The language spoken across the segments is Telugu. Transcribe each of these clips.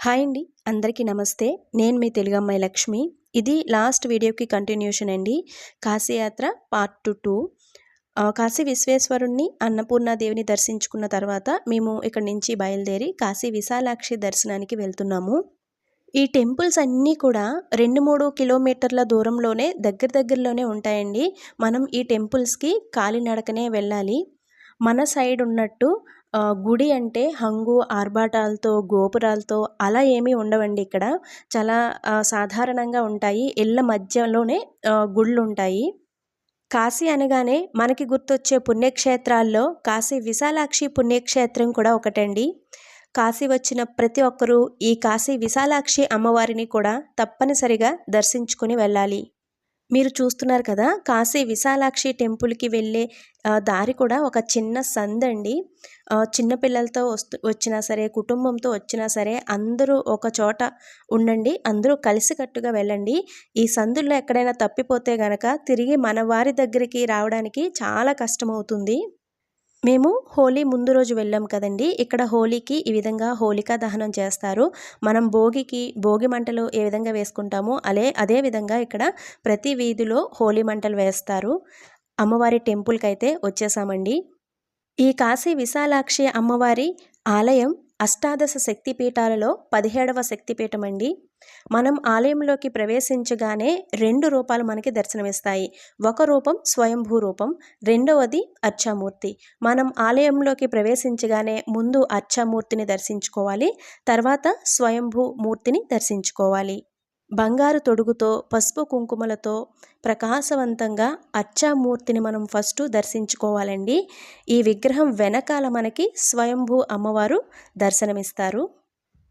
హాయ్ అండి అందరికీ నమస్తే. నేను మీ తెలుగమ్మాయి లక్ష్మి. ఇది లాస్ట్ వీడియోకి కంటిన్యూషన్ అండి. కాశీయాత్ర పార్ట్ టు. టూ కాశీ విశ్వేశ్వరుణ్ణి అన్నపూర్ణాదేవిని దర్శించుకున్న తర్వాత మేము ఇక్కడి నుంచి బయలుదేరి కాశీ విశాలాక్షి దర్శనానికి వెళ్తున్నాము. ఈ టెంపుల్స్ అన్నీ కూడా రెండు మూడు కిలోమీటర్ల దూరంలోనే దగ్గర దగ్గరలోనే ఉంటాయండి. మనం ఈ టెంపుల్స్కి కాలినడకనే వెళ్ళాలి. మన సైడ్ ఉన్నట్టు గుడి అంటే హంగు ఆర్భాటాలతో గోపురాలతో అలా ఏమీ ఉండవండి ఇక్కడ. చాలా సాధారణంగా ఉంటాయి. ఇళ్ళ మధ్యలోనే గుళ్ళు ఉంటాయి కాశీ అనగానే మనకి గుర్తొచ్చే పుణ్యక్షేత్రాల్లో కాశీ విశాలాక్షి పుణ్యక్షేత్రం కూడా ఒకటండి. కాశీ వచ్చిన ప్రతి ఒక్కరూ ఈ కాశీ విశాలాక్షి అమ్మవారిని కూడా తప్పనిసరిగా దర్శించుకుని వెళ్ళాలి. మీరు చూస్తున్నారు కదా కాశీ విశాలాక్షి టెంపుల్కి వెళ్ళే దారి కూడా ఒక చిన్న సందండి. చిన్నపిల్లలతో వస్తు వచ్చినా సరే కుటుంబంతో వచ్చినా సరే అందరూ ఒక చోట ఉండండి అందరూ కలిసికట్టుగా వెళ్ళండి. ఈ సందుల్లో ఎక్కడైనా తప్పిపోతే గనక తిరిగి మన వారి దగ్గరికి రావడానికి చాలా కష్టమవుతుంది. మేము హోలీ ముందు రోజు వెళ్ళాం కదండి. ఇక్కడ హోలీకి ఈ విధంగా హోలికా దహనం చేస్తారు. మనం భోగికి భోగి మంటలు ఏ విధంగా వేసుకుంటామో అలే అదే విధంగా ఇక్కడ ప్రతి వీధిలో హోలీ మంటలు వేస్తారు. అమ్మవారి టెంపుల్కి అయితే వచ్చేసామండి. ఈ కాశీ విశాలాక్షి అమ్మవారి ఆలయం అష్టాదశ శక్తిపీఠాలలో పదిహేడవ శక్తిపీఠం అండి మనం ఆలయంలోకి ప్రవేశించగానే రెండు రూపాలు మనకి దర్శనమిస్తాయి. ఒక రూపం స్వయంభూ రూపం రెండవది అర్చామూర్తి. మనం ఆలయంలోకి ప్రవేశించగానే ముందు అర్చామూర్తిని దర్శించుకోవాలి తర్వాత స్వయంభూ మూర్తిని దర్శించుకోవాలి. బంగారు తొడుగుతో పసుపు కుంకుమలతో ప్రకాశవంతంగా అర్చామూర్తిని మనం ఫస్ట్ దర్శించుకోవాలండి. ఈ విగ్రహం వెనకాల మనకి స్వయంభూ అమ్మవారు దర్శనమిస్తారు.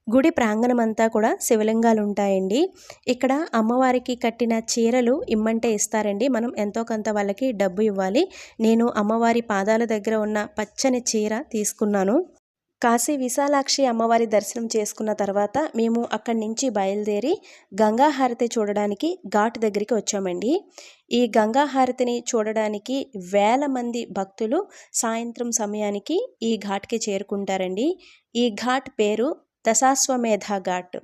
గుడి ప్రాంగణం అంతా కూడా శివలింగాలు ఉంటాయండి ఇక్కడ అమ్మవారికి కట్టిన చీరలు ఇమ్మంటే ఇస్తారండి. మనం ఎంతో కొంత వాళ్ళకి డబ్బు ఇవ్వాలి. నేను అమ్మవారి పాదాల దగ్గర ఉన్న పచ్చని చీర తీసుకున్నాను. కాశీ విశాలాక్షి అమ్మవారి దర్శనం చేసుకున్న తర్వాత మేము అక్కడి నుంచి బయలుదేరి గంగాహారతి చూడడానికి ఘాట్ దగ్గరికి వచ్చామండి. ఈ గంగాహారతిని చూడడానికి వేల మంది భక్తులు సాయంత్రం సమయానికి ఈ ఘాట్కి చేరుకుంటారండి. ఈ ఘాట్ పేరు దశాశ్వమేధ ఘాట్.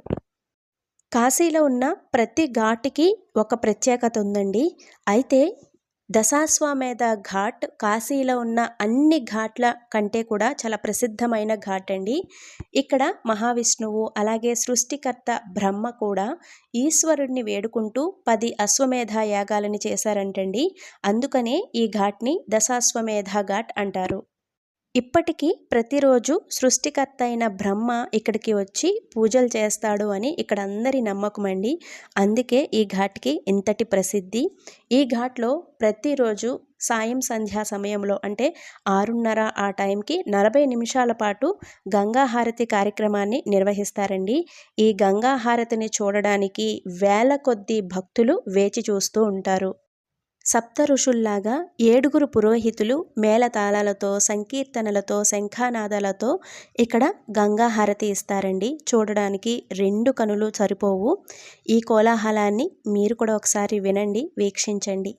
కాశీలో ఉన్న ప్రతి ఘాట్కి ఒక ప్రత్యేకత ఉందండి. అయితే దశాశ్వమేధ ఘాట్ కాశీలో ఉన్న అన్ని ఘాట్ల కంటే కూడా చాలా ప్రసిద్ధమైన ఘాట్ అండి. ఇక్కడ మహావిష్ణువు అలాగే సృష్టికర్త బ్రహ్మ కూడా ఈశ్వరుడిని వేడుకుంటూ పది అశ్వమేధ యాగాలని చేశారంటండి. అందుకనే ఈ ఘాట్ని దశాశ్వమేధ ఘాట్ అంటారు. ఇప్పటికీ ప్రతిరోజు సృష్టికర్త అయిన బ్రహ్మ ఇక్కడికి వచ్చి పూజలు చేస్తాడు అని ఇక్కడ అందరి నమ్మకం అండి. అందుకే ఈ ఘాట్కి ఇంతటి ప్రసిద్ధి. ఈ ఘాట్లో ప్రతిరోజు సాయం సంధ్యా సమయంలో అంటే ఆరున్నర ఆ టైంకి నలభై నిమిషాల పాటు గంగాహారతి కార్యక్రమాన్ని నిర్వహిస్తారండి. ఈ గంగాహారతిని చూడడానికి వేల కొద్ది భక్తులు వేచి చూస్తూ ఉంటారు. సప్త ఋషుల్లాగా ఏడుగురు పురోహితులు మేళతాళాలతో సంకీర్తనలతో శంఖానాదాలతో ఇక్కడ గంగా హారతి ఇస్తారండి. చూడడానికి రెండు కనులు సరిపోవు. ఈ కోలాహలాన్ని మీరు కూడా ఒకసారి వినండి వీక్షించండి.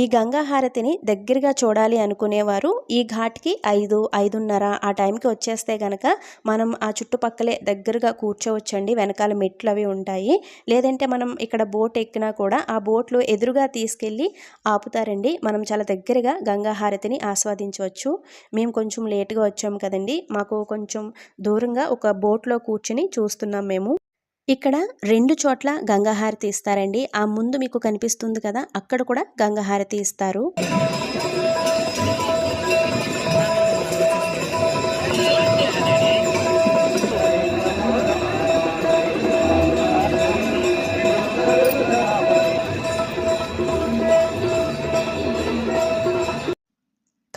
ఈ గంగా హారతిని దగ్గరగా చూడాలి అనుకునేవారు. ఈ ఘాట్కి ఐదు ఐదున్నర ఆ టైంకి వచ్చేస్తే గనక మనం ఆ చుట్టుపక్కలే దగ్గరగా కూర్చోవచ్చండి. వెనకాల మెట్లు అవి ఉంటాయి. లేదంటే మనం ఇక్కడ బోట్ ఎక్కినా కూడా ఆ బోట్లు ఎదురుగా తీసుకెళ్ళి ఆపుతారండి. మనం చాలా దగ్గరగా గంగా హారతిని ఆస్వాదించవచ్చు. మేము కొంచెం లేట్గా వచ్చాము కదండి. మాకు కొంచెం దూరంగా ఒక బోట్లో కూర్చుని చూస్తున్నాం మేము. ఇక్కడ రెండు చోట్ల గంగాహారతి ఇస్తారండి. ఆ ముందు మీకు కనిపిస్తుంది కదా అక్కడ కూడా గంగాహారతి ఇస్తారు.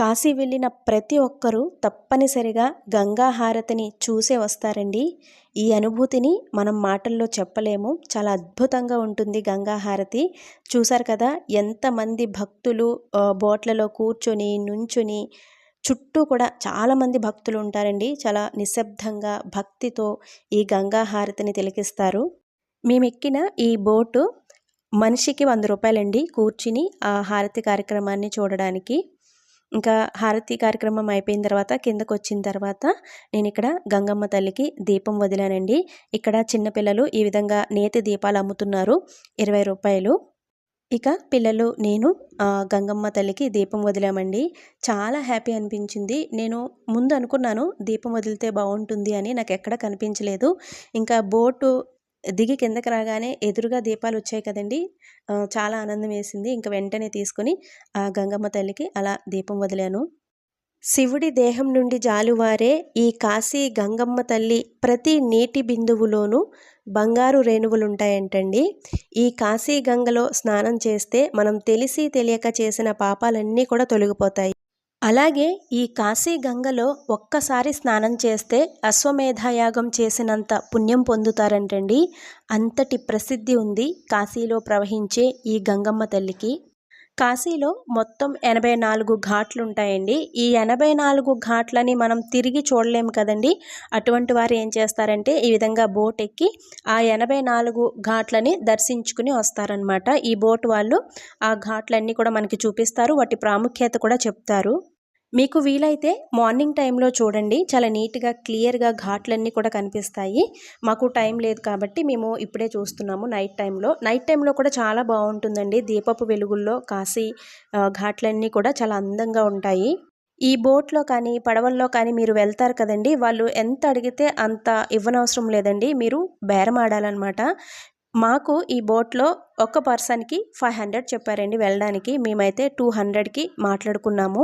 కాశీ వెళ్ళిన ప్రతి ఒక్కరూ తప్పనిసరిగా గంగా హారతిని చూసే వస్తారండి. ఈ అనుభూతిని మనం మాటల్లో చెప్పలేము. చాలా అద్భుతంగా ఉంటుంది గంగా హారతి. చూశారు కదా ఎంతమంది భక్తులు బోట్లలో కూర్చొని నుంచుని చుట్టూ కూడా చాలామంది భక్తులు ఉంటారండి. చాలా నిశ్శబ్దంగా భక్తితో ఈ గంగా హారతిని తిలకిస్తారు. మేము ఎక్కిన ఈ బోటు మనిషికి వంద రూపాయలండి కూర్చుని ఆ హారతి కార్యక్రమాన్ని చూడడానికి. ఇంకా హారతి కార్యక్రమం అయిపోయిన తర్వాత కిందకు వచ్చిన తర్వాత నేను ఇక్కడ గంగమ్మ తల్లికి దీపం వదిలానండి. ఇక్కడ చిన్నపిల్లలు ఈ విధంగా నేతి దీపాలు అమ్ముతున్నారు ఇరవై రూపాయలు. ఇక పిల్లలు నేను గంగమ్మ తల్లికి దీపం వదిలామండి. చాలా హ్యాపీ అనిపించింది. నేను ముందు అనుకున్నాను దీపం వదిలితే బాగుంటుంది అని నాకు ఎక్కడ కనిపించలేదు. ఇంకా బోటు దిగి కిందకి రాగానే ఎదురుగా దీపాలు వచ్చాయి కదండి చాలా ఆనందం వేసింది. ఇంకా వెంటనే తీసుకొని ఆ గంగమ్మ తల్లికి అలా దీపం వదిలాను. శివుడి దేహం నుండి జాలువారే ఈ కాశీ గంగమ్మ తల్లి ప్రతి నీటి బిందువులోనూ బంగారు రేణువులుంటాయంటండి. ఈ కాశీ గంగలో స్నానం చేస్తే మనం తెలిసి తెలియక చేసిన పాపాలన్నీ కూడా తొలగిపోతాయి. అలాగే ఈ కాశీ గంగలో ఒక్కసారి స్నానం చేస్తే అశ్వమేధయాగం చేసినంత పుణ్యం పొందుతారంటండి. అంతటి ప్రసిద్ధి ఉంది కాశీలో ప్రవహించే ఈ గంగమ్మ తల్లికి. కాశీలో మొత్తం ఎనభై నాలుగు ఘాట్లు ఉంటాయండి ఈ ఎనభై నాలుగు ఘాట్లని మనం తిరిగి చూడలేము కదండి. అటువంటి వారు ఏం చేస్తారంటే ఈ విధంగా బోట్ ఎక్కి ఆ ఎనభై నాలుగు ఘాట్లని దర్శించుకుని వస్తారనమాట ఈ బోట్ వాళ్ళు ఆ ఘాట్లన్నీ కూడా మనకి చూపిస్తారు. వాటి ప్రాముఖ్యత కూడా చెప్తారు. మీకు వీలైతే మార్నింగ్ టైంలో చూడండి. చాలా నీట్గా క్లియర్గా ఘాట్లన్నీ కూడా కనిపిస్తాయి. మాకు టైం లేదు కాబట్టి మేము ఇప్పుడే చూస్తున్నాము నైట్ టైంలో. నైట్ టైంలో కూడా చాలా బాగుంటుందండి. దీపపు వెలుగుల్లో కాశీ ఘాట్లన్నీ కూడా చాలా అందంగా ఉంటాయి. ఈ బోట్లో కానీ పడవల్లో కానీ మీరు వెళ్తారు కదండి. వాళ్ళు ఎంత అడిగితే అంత ఇవ్వనవసరం లేదండి. మీరు బేరం ఆడాలన్నమాట మాకు ఈ బోట్లో ఒక పర్సన్కి ఫైవ్ హండ్రెడ్ చెప్పారండి వెళ్ళడానికి. మేమైతే టూ హండ్రెడ్కి మాట్లాడుకున్నాము.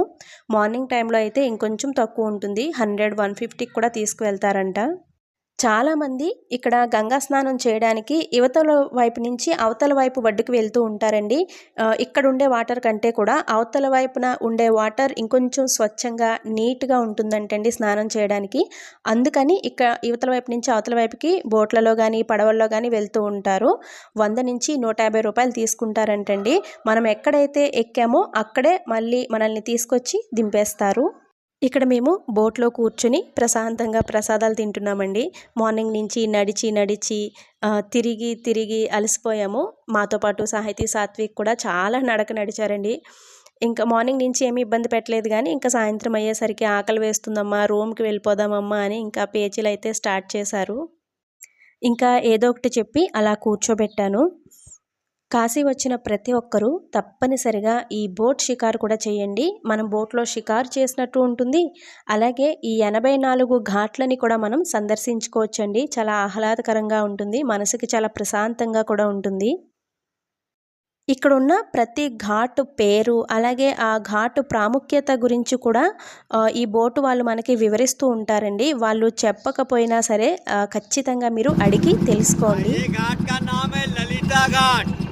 మార్నింగ్ టైంలో అయితే ఇంకొంచెం తక్కువ ఉంటుంది. హండ్రెడ్ వన్ ఫిఫ్టీకి కూడా తీసుకువెళ్తారంట. చాలామంది ఇక్కడ గంగా స్నానం చేయడానికి యువతల వైపు నుంచి అవతల వైపు వడ్డుకు వెళ్తూ ఉంటారండి. ఇక్కడ ఉండే వాటర్ కంటే కూడా అవతల వైపున ఉండే వాటర్ ఇంకొంచెం స్వచ్ఛంగా నీట్గా ఉంటుందంటండి స్నానం చేయడానికి. అందుకని ఇక్కడ యువతల వైపు నుంచి అవతల వైపుకి బోట్లలో కానీ పడవల్లో కానీ వెళ్తూ ఉంటారు. వంద నుంచి నూట యాభై రూపాయలు తీసుకుంటారంటండి. మనం ఎక్కడైతే ఎక్కామో అక్కడే మళ్ళీ మనల్ని తీసుకొచ్చి దింపేస్తారు. ఇక్కడ మేము బోట్లో కూర్చుని ప్రశాంతంగా ప్రసాదాలు తింటున్నామండి. మార్నింగ్ నుంచి నడిచి నడిచి తిరిగి తిరిగి అలసిపోయాము. మాతో పాటు సాహితీ సాత్విక్ కూడా చాలా నడక నడిచారండి. ఇంకా మార్నింగ్ నుంచి ఏమీ ఇబ్బంది పెట్టలేదు కానీ ఇంకా సాయంత్రం అయ్యేసరికి ఆకలి వేస్తుందమ్మా రూమ్కి వెళ్ళిపోదామమ్మా అని ఇంకా పేజీలు అయితే స్టార్ట్ చేశారు. ఇంకా ఏదో ఒకటి చెప్పి అలా కూర్చోబెట్టాను. కాశీ వచ్చిన ప్రతి ఒక్కరూ తప్పనిసరిగా ఈ బోట్ షికారు కూడా చేయండి. మనం బోట్లో షికారు చేసినట్టు ఉంటుంది. అలాగే ఈ ఎనభై నాలుగు ఘాట్లని కూడా మనం సందర్శించుకోవచ్చండి. చాలా ఆహ్లాదకరంగా ఉంటుంది. మనసుకి చాలా ప్రశాంతంగా కూడా ఉంటుంది. ఇక్కడ ఉన్న ప్రతి ఘాటు పేరు అలాగే ఆ ఘాటు ప్రాముఖ్యత గురించి కూడా ఈ బోటు వాళ్ళు మనకి వివరిస్తూ ఉంటారండి. వాళ్ళు చెప్పకపోయినా సరే ఖచ్చితంగా మీరు అడిగి తెలుసుకోండి. ఘాట్ ఘాట్.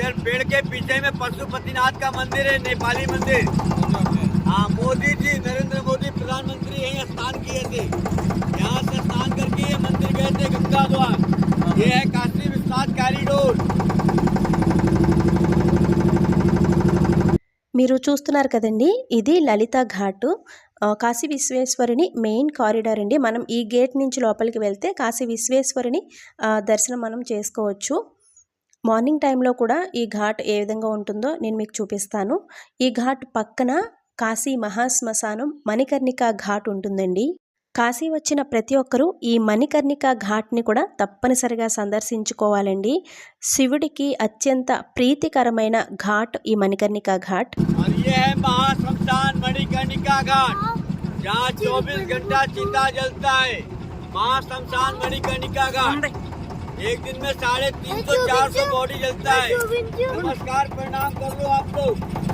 पेड़ के पीछे में पशुपतिनाथ का मंदिर है नेपाली मंदिर हाँ मोदी जी नरेंद्र मोदी प्रधानमंत्री यही स्नान किए थे यहाँ से स्नान करके ये मंदिर गए थे गंगा द्वार ये है काशी विश्वनाथ कॉरिडोर మీరు చూస్తున్నారు కదండి ఇది లలిత ఘాటు కాశీ విశ్వేశ్వరుని మెయిన్ కారిడార్ అండి మనం ఈ గేట్ నుంచి లోపలికి వెళ్తే కాశీ విశ్వేశ్వరుని దర్శనం మనం చేసుకోవచ్చు మార్నింగ్ టైంలో కూడా ఈ ఘాట్ ఏ విధంగా ఉంటుందో నేను మీకు చూపిస్తాను. ఈ ఘాట్ పక్కన కాశీ మహాశ్మశానం మణికర్ణిక ఘాట్ ఉంటుందండి. కాశీ వచ్చిన ప్రతి ఒక్కరూ ఈ మణికర్ణిక ఘాట్ని కూడా తప్పనిసరిగా సందర్శించుకోవాలండి. శివుడికి అత్యంత ప్రీతికరమైన ఘాట్ ఈ మణికర్ణిక ఘాట్. మణికర్ణిక ఘాట్. एक दिन में साढ़े तीन सौ चार सौ बॉडी जलता है नमस्कार प्रणाम कर लो आप लोग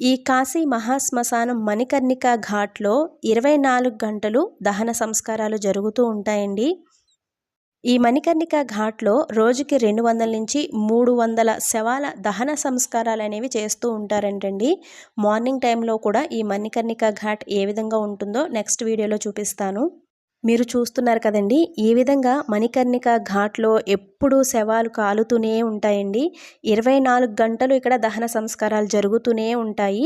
ఈ కాశీ మహాశ్మశానం మణికర్ణిక ఘాట్లో ఇరవై నాలుగు గంటలు దహన సంస్కారాలు జరుగుతూ ఉంటాయండి ఈ మణికర్ణిక ఘాట్లో రోజుకి రెండు వందల నుంచి మూడు వందల శవాల దహన సంస్కారాలు అనేవి చేస్తూ ఉంటారంటండి. మార్నింగ్ టైంలో కూడా ఈ మణికర్ణిక ఘాట్ ఏ విధంగా ఉంటుందో నెక్స్ట్ వీడియోలో చూపిస్తాను. మీరు చూస్తున్నారు కదండి ఈ విధంగా మణికర్ణిక ఘాట్లో ఎప్పుడూ శవాలు కాలుతూనే ఉంటాయండి. ఇరవై నాలుగు గంటలు ఇక్కడ దహన సంస్కారాలు జరుగుతూనే ఉంటాయి.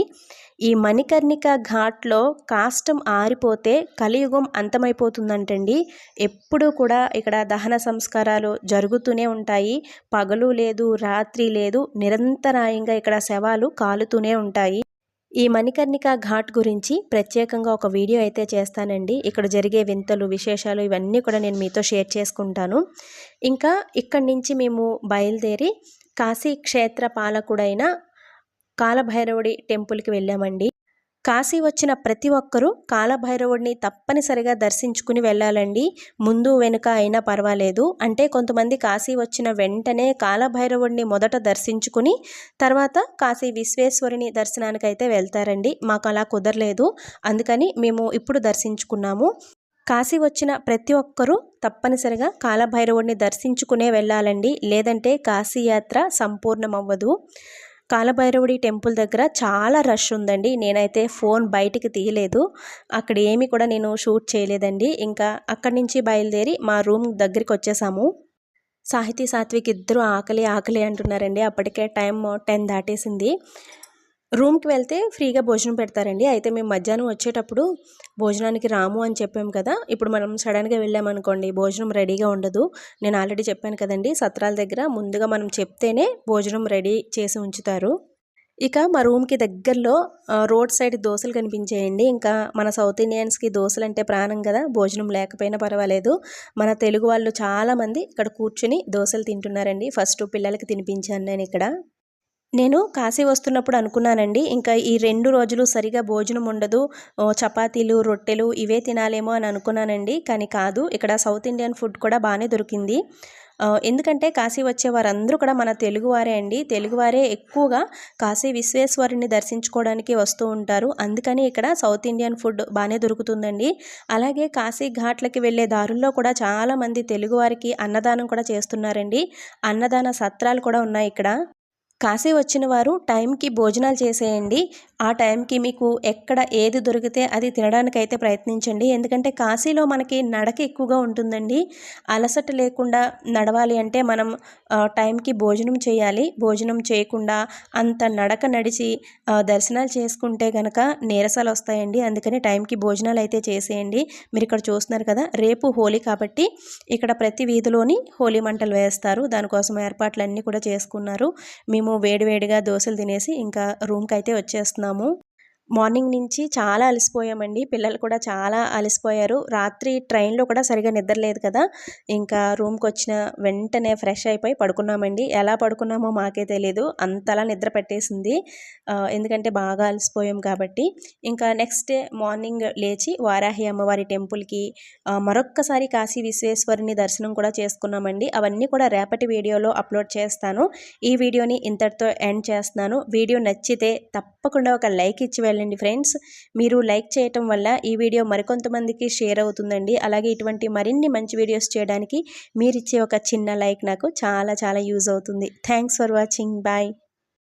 ఈ మణికర్ణిక ఘాట్లో కాష్టం ఆరిపోతే కలియుగం అంతమైపోతుందంటండి. ఎప్పుడూ కూడా ఇక్కడ దహన సంస్కారాలు జరుగుతూనే ఉంటాయి. పగలు లేదు రాత్రి లేదు నిరంతరాయంగా ఇక్కడ శవాలు కాలుతూనే ఉంటాయి. ఈ మణికర్ణిక ఘాట్ గురించి ప్రత్యేకంగా ఒక వీడియో అయితే చేస్తానండి. ఇక్కడ జరిగే వింతలు విశేషాలు ఇవన్నీ కూడా నేను మీతో షేర్ చేసుకుంటాను. ఇంకా ఇక్కడి నుంచి మేము బయలుదేరి కాశీ క్షేత్ర పాలకుడైన కాలభైరవుడి టెంపుల్కి వెళ్ళామండి. కాశీ వచ్చిన ప్రతి ఒక్కరూ కాలభైరవుడిని తప్పనిసరిగా దర్శించుకుని వెళ్ళాలండి. ముందు వెనుక అయినా పర్వాలేదు. అంటే కొంతమంది కాశీ వచ్చిన వెంటనే కాలభైరవుడిని మొదట దర్శించుకుని తర్వాత కాశీ విశ్వేశ్వరుని దర్శనానికి అయితే వెళ్తారండి. మాకు అలా కుదరలేదు. అందుకని మేము ఇప్పుడు దర్శించుకున్నాము. కాశీ వచ్చిన ప్రతి ఒక్కరూ తప్పనిసరిగా కాలభైరవుడిని దర్శించుకునే వెళ్ళాలండి. లేదంటే కాశీయాత్ర సంపూర్ణమవ్వదు. కాలభైరవుడి టెంపుల్ దగ్గర చాలా రష్ ఉందండి. నేనైతే ఫోన్ బయటికి తీయలేదు. అక్కడ ఏమి కూడా నేను షూట్ చేయలేదండి. ఇంకా అక్కడి నుంచి బయలుదేరి మా రూమ్ దగ్గరికి వచ్చేసాము. సాహితీ సాత్విక్ ఇద్దరు ఆకలి ఆకలి అంటున్నారండి. అప్పటికే టైం టెన్ దాటేసింది. రూమ్కి వెళ్తే ఫ్రీగా భోజనం పెడతారండి. అయితే మేము మధ్యాహ్నం వచ్చేటప్పుడు భోజనానికి రాము అని చెప్పాము కదా ఇప్పుడు మనం సడన్గా వెళ్ళామనుకోండి భోజనం రెడీగా ఉండదు. నేను ఆల్రెడీ చెప్పాను కదండి సత్రాల దగ్గర ముందుగా మనం చెప్తేనే భోజనం రెడీ చేసి ఉంచుతారు. ఇక మా రూమ్కి దగ్గరలో రోడ్ సైడ్ దోశలు కనిపించేయండి. ఇంకా మన సౌత్ ఇండియన్స్కి దోశలు అంటే ప్రాణం కదా భోజనం లేకపోయినా పర్వాలేదు. మన తెలుగు వాళ్ళు చాలామంది ఇక్కడ కూర్చుని దోశలు తింటున్నారండి. ఫస్ట్ పిల్లలకి తినిపించాను నేను ఇక్కడ. నేను కాశీ వస్తున్నప్పుడు అనుకున్నానండి ఇంకా ఈ రెండు రోజులు సరిగా భోజనం ఉండదు చపాతీలు రొట్టెలు ఇవే తినాలేమో అని అనుకున్నానండి కానీ కాదు ఇక్కడ సౌత్ ఇండియన్ ఫుడ్ కూడా బాగానే దొరికింది. ఎందుకంటే కాశీ వచ్చే వారందరూ కూడా మన తెలుగువారే అండి తెలుగువారే ఎక్కువగా కాశీ విశ్వేశ్వరుని దర్శించుకోవడానికి వస్తూ ఉంటారు అందుకని ఇక్కడ సౌత్ ఇండియన్ ఫుడ్ బాగానే దొరుకుతుందండి. అలాగే కాశీ ఘాట్లకి వెళ్ళే దారుల్లో కూడా చాలామంది తెలుగువారికి అన్నదానం కూడా చేస్తున్నారండి అన్నదాన సత్రాలు కూడా ఉన్నాయి ఇక్కడ. కాశీ వచ్చిన వారు టైంకి భోజనాలు చేసేయండి. ఆ టైంకి మీకు ఎక్కడ ఏది దొరికితే అది తినడానికి అయితే ప్రయత్నించండి. ఎందుకంటే కాశీలో మనకి నడక ఎక్కువగా ఉంటుందండి. అలసట లేకుండా నడవాలి అంటే మనం టైంకి భోజనం చేయాలి. భోజనం చేయకుండా అంత నడక నడిచి దర్శనాలు చేసుకుంటే కనుక నీరసాలు వస్తాయండి. అందుకని టైంకి భోజనాలు అయితే చేసేయండి. మీరు ఇక్కడ చూస్తున్నారు కదా రేపు హోలీ కాబట్టి ఇక్కడ ప్రతి వీధిలోని హోలీ మంటలు వేస్తారు. దానికోసం ఏర్పాట్లన్నీ కూడా చేసుకున్నారు. మేము వేడివేడిగా దోశలు తినేసి ఇంకా రూమ్కి అయితే వచ్చేస్తున్నాము. notamment మార్నింగ్ నుంచి చాలా అలసిపోయామండి. పిల్లలు కూడా చాలా అలసిపోయారు. రాత్రి ట్రైన్లో కూడా సరిగా నిద్రలేదు కదా. ఇంకా రూమ్కి వచ్చిన వెంటనే ఫ్రెష్ అయిపోయి పడుకున్నామండి. ఎలా పడుకున్నామో మాకే తెలియదు అంతలా నిద్ర పెట్టేసింది. ఎందుకంటే బాగా అలసిపోయాం కాబట్టి. ఇంకా నెక్స్ట్ డే మార్నింగ్ లేచి వారాహి అమ్మవారి టెంపుల్కి మరొక్కసారి కాశీ విశ్వేశ్వరుని దర్శనం కూడా చేసుకున్నామండి. అవన్నీ కూడా రేపటి వీడియోలో అప్లోడ్ చేస్తాను. ఈ వీడియోని ఇంతటితో ఎండ్ చేస్తున్నాను. వీడియో నచ్చితే తప్పకుండా ఒక లైక్ ఇచ్చి వెళ్ళండి. ఫ్రెండ్స్. మీరు లైక్ చేయటం వల్ల ఈ వీడియో మరికొంతమందికి షేర్ అవుతుందండి. అలాగే ఇటువంటి మరిన్ని మంచి వీడియోస్ చేయడానికి మీరిచ్చే ఒక చిన్న లైక్ నాకు చాలా చాలా యూజ్ అవుతుంది. Thanks for watching. బాయ్.